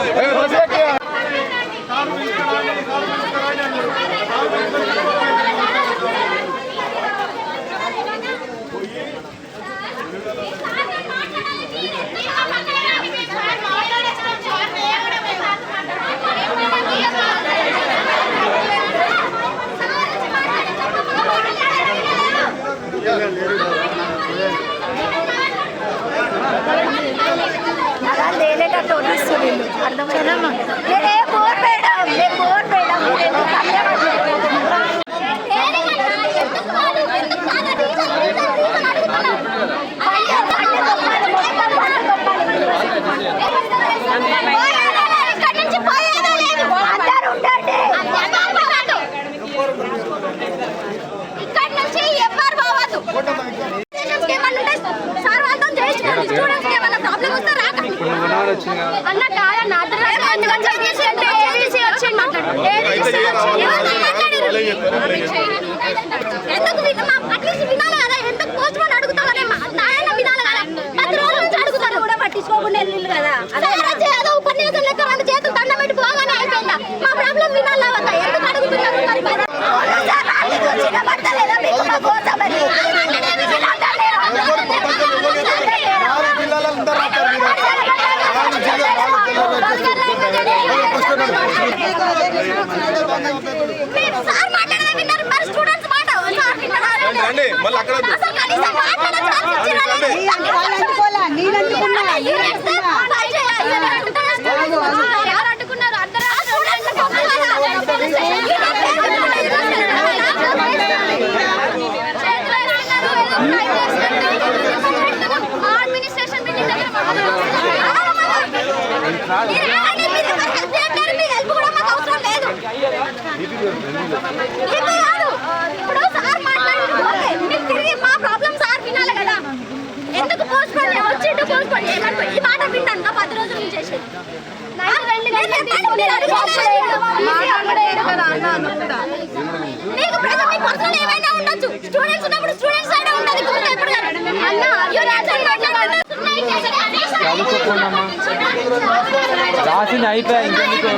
哎呦 అన్న కాదన్న ఎందుకు అట్లీస్ట్ వినాలి కదా? ఎందుకు పోస్ట్ ఇప్పుడు సార్ మాట్లాడి మా ప్రాబ్లం సార్ వినాలి కదా. ఎందుకు పోస్ట్ పోన్ వచ్చిండు పోస్ట్ పోన్ ఏమనుకో రాసుకోండమ్మా రాసింది అయిపోయా మీకు?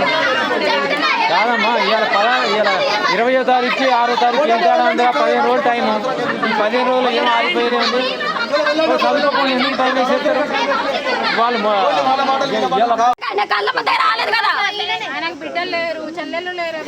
కాదమ్మా ఇవాళ పద ఇవాళ ఇరవయో తారీఖు ఆరో తారీఖు ఎంత ఉందిరా పదిహేను రోజులు టైం ఈ పదిహేను రోజులు ఏం ఆగిపోయేది ఉంది వాళ్ళు బిడ్డలు లేరు లేరు.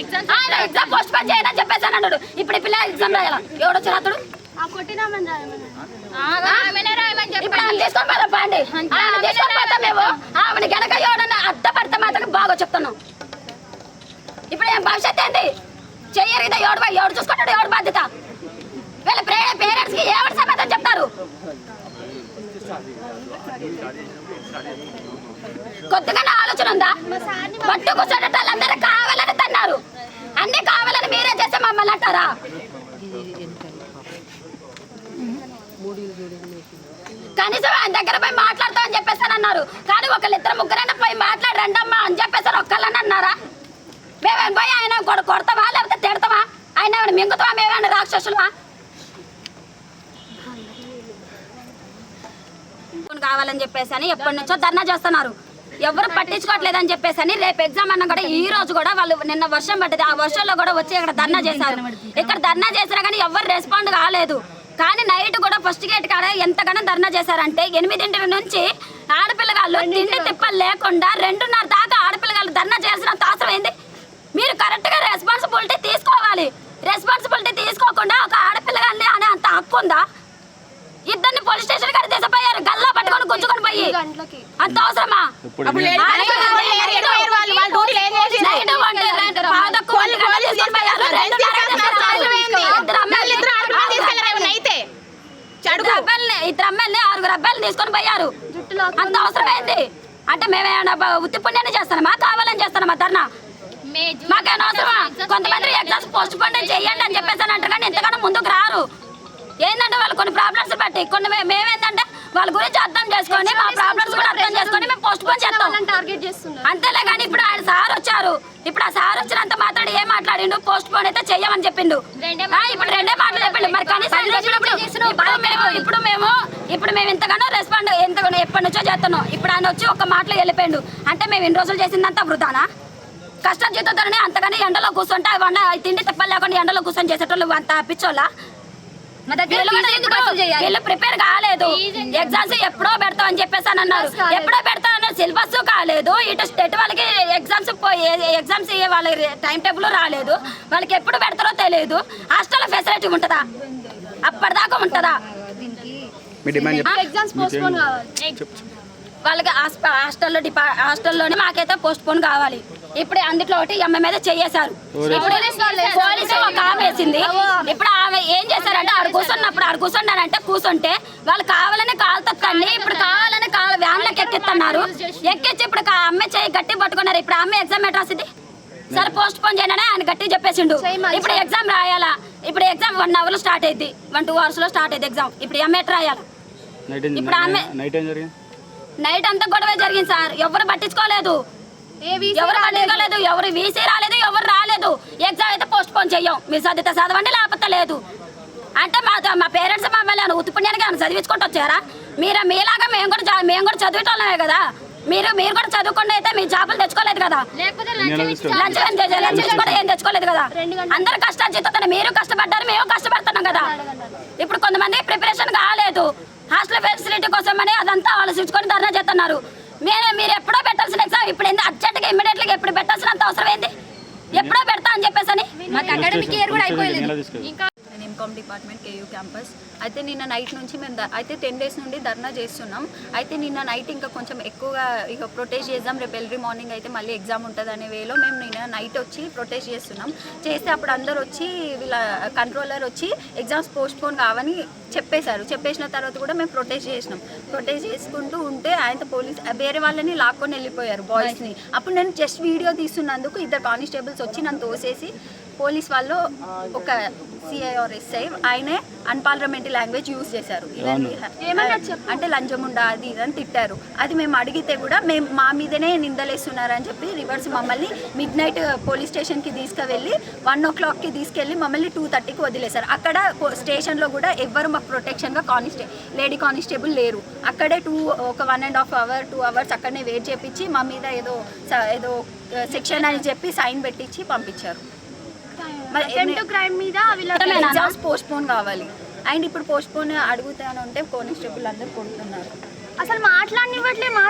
ఎగ్జామ్ పోస్ట్ పోన్ చేయని చెప్పేసి అని అన్నాడు. ఇప్పుడు ఈ పిల్ల ఎగ్జామ్ రాయాల? ఎవడు వచ్చారు అతడు ఆమెను గనక ఎవడన్నా అడ్డ పడితే మాత్రం బాగా చెప్తున్నాం ఇప్పుడు ఏం భవిష్యత్ ఏంటి చెయ్యరిగితే ఎవడు ఎవడు చూసుకుంటాడు? ఎవడు బాధ్యత? వీళ్ళ పేరెంట్స్కి ఎవరి సమాధానం చెప్తారు? కొత్తగానే ఆలోచన ఉందా? పట్టు కూర్చోటోళ్ళందరూ కావాలని తన్నారు. అన్ని కావాలని మీరే చేస్తే మమ్మల్ని అంటారా? కనీసం ఆయన దగ్గర పోయి మాట్లాడతాం అని చెప్పేసాను అన్నారు. కానీ ఒకళ్ళిద్దరు ముగ్గురైనా పోయి మాట్లాడరండమ్మా అని చెప్పేసారు ఒక్కళ్ళని అన్నారా? మేమేమి పోయి ఆయన కొడతావా లేకపోతే తిడతావా ఆయన మింగుతావా మేమేమైనా రాక్షసులవా కావాలని చెప్పేసి అని ఎప్పటి నుంచో ధర్నా చేస్తున్నారు. ఎవరు పట్టించుకోవట్లేదని చెప్పేసి అని రేపు ఎగ్జామ్ అన్న కూడా ఈ రోజు కూడా వాళ్ళు నిన్న వర్షం పడ్డది. ఆ వర్షంలో కూడా వచ్చి ఇక్కడ ధర్నా చేశారు. ఇక్కడ ధర్నా చేసినా కానీ ఎవరు రెస్పాండ్ కాలేదు. కానీ నైట్ కూడా ఫస్ట్ గేట్ కాడ ఎంతగానో ధర్నా చేశారంటే ఎనిమిదింటి నుంచి ఆడపిల్లగాళ్ళు తిండి తిప్పలు లేకుండా రెండున్నర దాకా ఆడపిల్లగాళ్ళు ధర్నా చేసినంత అవసరం ఏంది? మీరు కరెక్ట్గా రెస్పాన్సిబిలిటీ తీసుకోవాలి. రెస్పాన్సిబిలిటీ తీసుకోకుండా ఒక ఆడపిల్లగాన్ని అనే అంత హక్కు ఉందా? ఇద్దరిని పోలీస్ స్టేషన్ కాడ తీసుకుపోయారు. గల్లా పట్టుకొని గుంజుకొని పోయి. అంత అవసరమా? ఇద్దరు అమ్మాయిల్ని ఆరుగురు అబ్బాయిలు తీసుకొని పోయారు. అంత అవసరం ఏంది అంటే మేమేమైనా ఉత్తి పుణ్యాన్ని చేస్తానమా కావాలని చేస్తానమా ధర్నా? మాకేమైనా అవసరమా? కొంతమంది ఎగ్జామ్స్ పోస్ట్ పోన్ చేయండి అని చెప్పేసి అంటారు కానీ ఎంతగానో ముందుకు రారు. ఏంటంటే వాళ్ళు కొన్ని ప్రాబ్లమ్స్ బట్టి కొన్ని మేమేంటంటే వాళ్ళ గురించి అర్థం చేసుకొని మా ప్రాబ్లమ్స్ కూడా అర్థం చేసుకొని మేము పోస్ట్ పోన్ చేస్తాం. టార్గెట్ చేస్తున్నారు. అంతేలే కానీ ఇప్పుడు ఆయన సార్ వచ్చారు. ఇప్పుడు ఆ సార్ వచ్చినంత మాత్రం ఏం మాట్లాడిండు? పోస్ట్ పోన్ అయితే చెయ్యమని చెప్పిండు. ఇప్పుడు రెండే మాటలు చెప్పిండు. మరి కనీసం మేము ఇప్పుడు మేము ఇప్పుడు మేము ఇంతగానో రెస్పాండ్ ఎంతగానో ఎప్పటి నుంచో చేస్తున్నాం. ఇప్పుడు ఆయన వచ్చి ఒక మాటలో వెళ్ళిపోయిండు. అంటే మేము ఇన్ని రోజులు చేసిందంతా వృధానా? కష్టం చేతుందనే అంతగానే ఎండలో కూర్చుంటే వండ తిండి తిప్పలు లేకుండా ఎండలో కూర్చొని చేసేటోళ్ళు అంత పిచ్చోళ్ళ? వీళ్ళు ప్రిపేర్ కాలేదు. ఎగ్జామ్స్ ఎప్పుడో పెడతాం అని చెప్పేసి అని అన్నారు ఎప్పుడో పెడతాం అన్నారు సిలబస్ కాలేదు. ఇటు స్టేట్ వాళ్ళకి ఎగ్జామ్స్ ఎగ్జామ్స్ వాళ్ళ టైం టేబుల్ రాలేదు. వాళ్ళకి ఎప్పుడు పెడతారో తెలియదు. హాస్టల్ ఫెసిలిటీ ఉంటుందా? అప్పటిదాకా ఉంటుందా? మీ డిమాండ్ చెప్పు. ఎగ్జామ్స్ పోస్ట్ పోన్ కావాలి. వాళ్ళకి హాస్టల్లో డిపా హాస్టల్లోనే మాకైతే పోస్ట్ పోన్ కావాలి. ఇప్పుడు అందులో ఒకటి ఎమ్మె మీద చేయేశారు. పోలీసు ఒక ఆమె వేసింది. ఇప్పుడు ఆమె ఏం చేశారంటే ఆడు కూర్చున్నప్పుడు ఆడు కూర్చున్నారంటే కూర్చుంటే వాళ్ళు కావాలని కాలుతో తన్ని ఇప్పుడు కావాలని కాలు వ్యాన్లకు ఎక్కిస్తున్నారు. ఎక్కించి ఇప్పుడు ఆ అమ్మాయి చేయి గట్టి పట్టుకున్నారు. ఇప్పుడు ఆ అమ్మాయి ఎగ్జామ్ ఎట్ రాసింది? సరే పోస్ట్ పోన్ చేయనని ఆయన గట్టి చెప్పేసిండు. ఇప్పుడు ఎగ్జామ్ రాయాలా? ఇప్పుడు ఎగ్జామ్ వన్ అవర్లో స్టార్ట్ అయింది వన్ టూ అవర్స్లో స్టార్ట్ అయింది ఎగ్జామ్. ఇప్పుడు ఎంఏ రాయాలా? నైట్ ఏం- ఇప్పుడు ఆమె- నైట్ ఏం జరిగింది. నైట్ అంతా గొడవ జరిగింది సార్. ఎవరు పట్టించుకోలేదు. ఎవరు పట్టించుకోలేదు. ఎవరు వీసీ రాలేదు ఎవరు రాలేదు. ఎగ్జామ్ అయితే పోస్ట్ పోన్ చెయ్యం. మీరు చదివితే చదవండి లేకపోతే లేదు. అంటే మా మా పేరెంట్స్ మమ్మల్ని ఏమైనా ఉత్తుపుణ్యానికి ఏమైనా చదివించుకుంటూ వచ్చారా? మీరు మీలాగా మేము కూడా మేము కూడా చదివేటోళ్ళమే కదా. మీరు మీరు కూడా చదువుకుండా అయితే మీ జాబులు తెచ్చుకోలేదు కదా. లంచ్ కూడా ఏం తెచ్చుకోలేదు కదా. అందరు కష్టాలు చేస్తున్నారు మీరు కష్టపడ్డారు మేము కష్టపడుతున్నాం కదా. ఇప్పుడు కొంతమంది ప్రిపరేషన్ కాలేదు. హాస్టల్ ఫెసిలిటీ కోసం అని అదంతా ఆలోచించుకొని ధర్నా చేస్తున్నారు. మీరు మీరు ఎప్పుడో పెట్టాల్సిన ఎగ్జామ్ ఇప్పుడు ఏంది? అర్జెంట్గా ఇమ్మీడియట్గా ఎప్పుడు పెట్టాల్సినంత అవసరం ఏంది? ఎప్పుడో పెడతా అని చెప్పేసి అని మాకు అకాడమిక్ ఇయర్ కూడా తీసుకెళ్ళి ఇంకా ఎంకామ్ డిపార్ట్మెంట్ కేయూ క్యాంపస్ అయితే నిన్న నైట్ నుంచి మేము అయితే టెన్ డేస్ నుండి ధర్నా చేస్తున్నాం. అయితే నిన్న నైట్ ఇంకా కొంచెం ఎక్కువగా ఇక ప్రొటెస్ట్ చేద్దాం. రేపు ఎల్రీ మార్నింగ్ అయితే మళ్ళీ ఎగ్జామ్ ఉంటుంది అనే వేలో మేము నిన్న నైట్ వచ్చి ప్రొటెస్ట్ చేస్తున్నాం. చేస్తే అప్పుడు అందరు వచ్చి వీళ్ళ కంట్రోలర్ వచ్చి ఎగ్జామ్స్ పోస్ట్ పోన్ కావని చెప్పేశారు. చెప్పేసిన తర్వాత కూడా మేము ప్రొటెస్ట్ చేసినాం. ప్రొటెస్ట్ చేసుకుంటూ ఉంటే ఆయనతో పోలీస్ వేరే వాళ్ళని లాక్కొని వెళ్ళిపోయారు బాయ్స్ని అప్పుడు నేను జస్ట్ వీడియో తీస్తున్నందుకు ఇద్దరు కానిస్టేబుల్స్ వచ్చి నన్ను తోసేసి పోలీస్ వాళ్ళు ఒక సిఐ ఆర్ ఎస్ఐ ఆయనే అన్పార్లమెంటరీ లాంగ్వేజ్ యూజ్ చేశారు. ఇవన్నీ అంటే లంచముండా అది ఇది అని తిట్టారు. అది మేము అడిగితే కూడా మేము మా మీదనే నిందలేస్తున్నారు అని చెప్పి రివర్స్ మమ్మల్ని మిడ్ నైట్ పోలీస్ స్టేషన్కి తీసుకువెళ్ళి వన్ ఓ క్లాక్కి తీసుకెళ్ళి మమ్మల్ని టూ థర్టీకి వదిలేశారు. అక్కడ స్టేషన్లో కూడా ఎవ్వరు మాకు ప్రొటెక్షన్గా కానిస్టే లేడీ కానిస్టేబుల్ లేరు. అక్కడే టూ ఒక one and half hour two hours అక్కడనే వెయిట్ చేపించి మా మీద ఏదో ఏదో సెక్షన్ అని చెప్పి సైన్ పెట్టించి పంపించారు. అటెంప్ట్ క్రైమ్ మీద వీళ్ళ ఎగ్జామ్స్ పోస్ట్ పోన్ కావాలి. అండ్ ఇప్పుడు పోస్ట్ పోన్ అడుగుతాను అంటే కానిస్టేబుల్ అందరు కొడుతున్నారు. అసలు మాట్లాడనివ్వట్లే మా